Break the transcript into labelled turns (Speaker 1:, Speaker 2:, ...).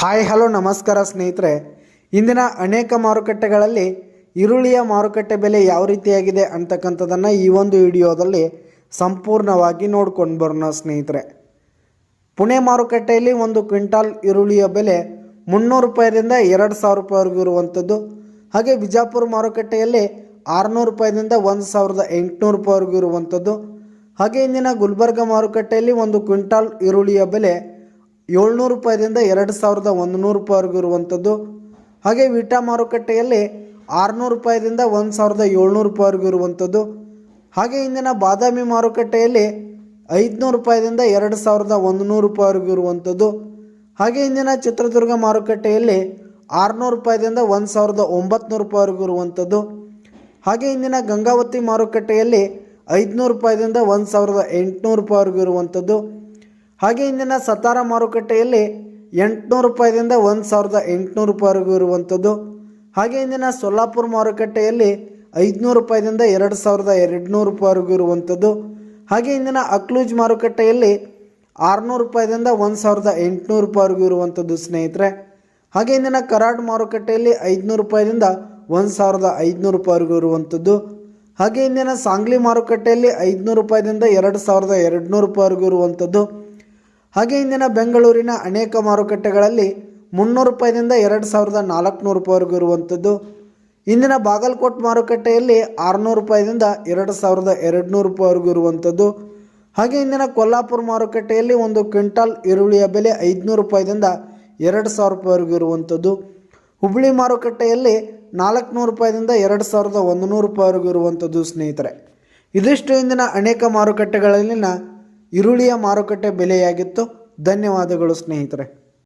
Speaker 1: Hi, hello, ನಮಸ್ಕಾರ ಸ್ನೇಹಿತರೆ. ಇಂದಿನ ಅನೇಕ ಮಾರುಕಟ್ಟೆಗಳಲ್ಲಿ ಈರುಳ್ಳಿಯ ಮಾರುಕಟ್ಟೆ ಬೆಲೆ ಯಾವ ರೀತಿಯಾಗಿದೆ ಅಂತಕ್ಕಂಥದ್ದನ್ನು ಈ ಒಂದು ವಿಡಿಯೋದಲ್ಲಿ ಸಂಪೂರ್ಣವಾಗಿ ನೋಡ್ಕೊಂಡು ಬರೋಣ ಸ್ನೇಹಿತರೆ. ಪುಣೆ ಮಾರುಕಟ್ಟೆಯಲ್ಲಿ ಒಂದು ಕ್ವಿಂಟಾಲ್ ಈರುಳ್ಳಿಯ ಬೆಲೆ ಮುನ್ನೂರು ರೂಪಾಯಿದಿಂದ ಎರಡು ಸಾವಿರ ರೂಪಾಯಿವರೆಗೂ ಇರುವಂಥದ್ದು. ಹಾಗೆ ಬಿಜಾಪುರ ಮಾರುಕಟ್ಟೆಯಲ್ಲಿ ಆರುನೂರು ರೂಪಾಯಿದಿಂದ ಒಂದು ಸಾವಿರದ ಎಂಟುನೂರು ರೂಪಾಯಿವರೆಗೂ ಇರುವಂಥದ್ದು. ಹಾಗೆ ಇಂದಿನ ಗುಲ್ಬರ್ಗ ಮಾರುಕಟ್ಟೆಯಲ್ಲಿ ಒಂದು ಕ್ವಿಂಟಾಲ್ ಈರುಳ್ಳಿಯ ಬೆಲೆ ಏಳ್ನೂರು ರೂಪಾಯಿದಿಂದ ಎರಡು ಸಾವಿರದ ಒಂದು ನೂರು ರೂಪಾಯಿವರೆಗೂ ಇರುವಂಥದ್ದು. ಹಾಗೆ ವಿಟಾ ಮಾರುಕಟ್ಟೆಯಲ್ಲಿ ಆರುನೂರು ರೂಪಾಯಿದಿಂದ ಒಂದು ಸಾವಿರದ ಏಳ್ನೂರು ರೂಪಾಯಿವರೆಗೂ ಇರುವಂಥದ್ದು. ಹಾಗೆ ಇಂದಿನ ಬಾದಾಮಿ ಮಾರುಕಟ್ಟೆಯಲ್ಲಿ ಐದುನೂರು ರೂಪಾಯಿದಿಂದ ಎರಡು ಸಾವಿರದ ಒಂದು ನೂರು ರೂಪಾಯಿವರೆಗೂ ಇರುವಂಥದ್ದು. ಹಾಗೆ ಇಂದಿನ ಚಿತ್ರದುರ್ಗ ಮಾರುಕಟ್ಟೆಯಲ್ಲಿ ಆರುನೂರು ರೂಪಾಯಿದಿಂದ ಒಂದು ಸಾವಿರದ ಒಂಬತ್ನೂರು ರೂಪಾಯಿವರೆಗೂ ಇರುವಂಥದ್ದು. ಹಾಗೆ ಇಂದಿನ ಗಂಗಾವತಿ ಮಾರುಕಟ್ಟೆಯಲ್ಲಿ ಐದುನೂರು ರೂಪಾಯಿದಿಂದ ಒಂದು ಸಾವಿರದ ಎಂಟುನೂರು ರೂಪಾಯಿವರೆಗೂ ಇರುವಂಥದ್ದು. ಹಾಗೆ ಇಂದಿನ ಸತಾರ ಮಾರುಕಟ್ಟೆಯಲ್ಲಿ ಎಂಟುನೂರು ರೂಪಾಯಿದಿಂದ ಒಂದು ಸಾವಿರದ ಎಂಟುನೂರು ರೂಪಾಯಿವರೆಗೂ ಇರುವಂಥದ್ದು. ಹಾಗೆ ಇಂದಿನ ಸೊಲ್ಲಾಪುರ ಮಾರುಕಟ್ಟೆಯಲ್ಲಿ ಐದುನೂರು ರೂಪಾಯಿದಿಂದ ಎರಡು ಸಾವಿರದ ಎರಡುನೂರು ರೂಪಾಯಿವರೆಗೂ ಇರುವಂಥದ್ದು. ಹಾಗೆ ಇಂದಿನ ಅಕ್ಲೂಜ್ ಮಾರುಕಟ್ಟೆಯಲ್ಲಿ ಆರುನೂರು ರೂಪಾಯಿದಿಂದ ಒಂದು ಸಾವಿರದ ಎಂಟುನೂರು ರೂಪಾಯಿವರೆಗೂ ಇರುವಂಥದ್ದು ಸ್ನೇಹಿತರೆ. ಹಾಗೆ ಇಂದಿನ ಕರಾಡ್ ಮಾರುಕಟ್ಟೆಯಲ್ಲಿ ಐದುನೂರು ರೂಪಾಯಿದಿಂದ ಒಂದು ಸಾವಿರದ ಐದುನೂರು ರೂಪಾಯಿವರೆಗೂ ಇರುವಂಥದ್ದು. ಹಾಗೆ ಇಂದಿನ ಸಾಂಗ್ಲಿ ಮಾರುಕಟ್ಟೆಯಲ್ಲಿ ಐದುನೂರು ರೂಪಾಯಿದಿಂದ ಎರಡು ಸಾವಿರದ ಎರಡುನೂರು ರೂಪಾಯಿವರೆಗೂ ಇರುವಂಥದ್ದು. ಹಾಗೆ ಇಂದಿನ ಬೆಂಗಳೂರಿನ ಅನೇಕ ಮಾರುಕಟ್ಟೆಗಳಲ್ಲಿ ಮುನ್ನೂರು ರೂಪಾಯಿದಿಂದ ಎರಡು ಸಾವಿರದ ನಾಲ್ಕುನೂರು ರೂಪಾಯಿವರೆಗೂ ಇರುವಂಥದ್ದು. ಇಂದಿನ ಬಾಗಲಕೋಟೆ ಮಾರುಕಟ್ಟೆಯಲ್ಲಿ ಆರುನೂರು ರೂಪಾಯಿದಿಂದ ಎರಡು ಸಾವಿರದ ಎರಡುನೂರು ರೂಪಾಯಿವರೆಗೂ ಇರುವಂಥದ್ದು. ಹಾಗೆ ಇಂದಿನ ಕೊಲ್ಲಾಪುರ ಮಾರುಕಟ್ಟೆಯಲ್ಲಿ ಒಂದು ಕ್ವಿಂಟಾಲ್ ಈರುಳ್ಳಿಯ ಬೆಲೆ ಐದುನೂರು ರೂಪಾಯಿದಿಂದ ಎರಡು ಸಾವಿರ ರೂಪಾಯಿವರೆಗೂ ಇರುವಂಥದ್ದು. ಹುಬ್ಬಳ್ಳಿ ಮಾರುಕಟ್ಟೆಯಲ್ಲಿ ನಾಲ್ಕುನೂರು ರೂಪಾಯಿದಿಂದ ಎರಡು ಸಾವಿರದ ಒಂದು ನೂರು ರೂಪಾಯಿವರೆಗೂ ಇರುವಂಥದ್ದು ಸ್ನೇಹಿತರೆ. ಇದಿಷ್ಟು ಇಂದಿನ ಅನೇಕ ಮಾರುಕಟ್ಟೆಗಳಲ್ಲಿನ ಈರುಳ್ಳಿಯ ಮಾರುಕಟ್ಟೆ ಬೆಲೆಯಾಗಿತ್ತು. ಧನ್ಯವಾದಗಳು ಸ್ನೇಹಿತರೆ.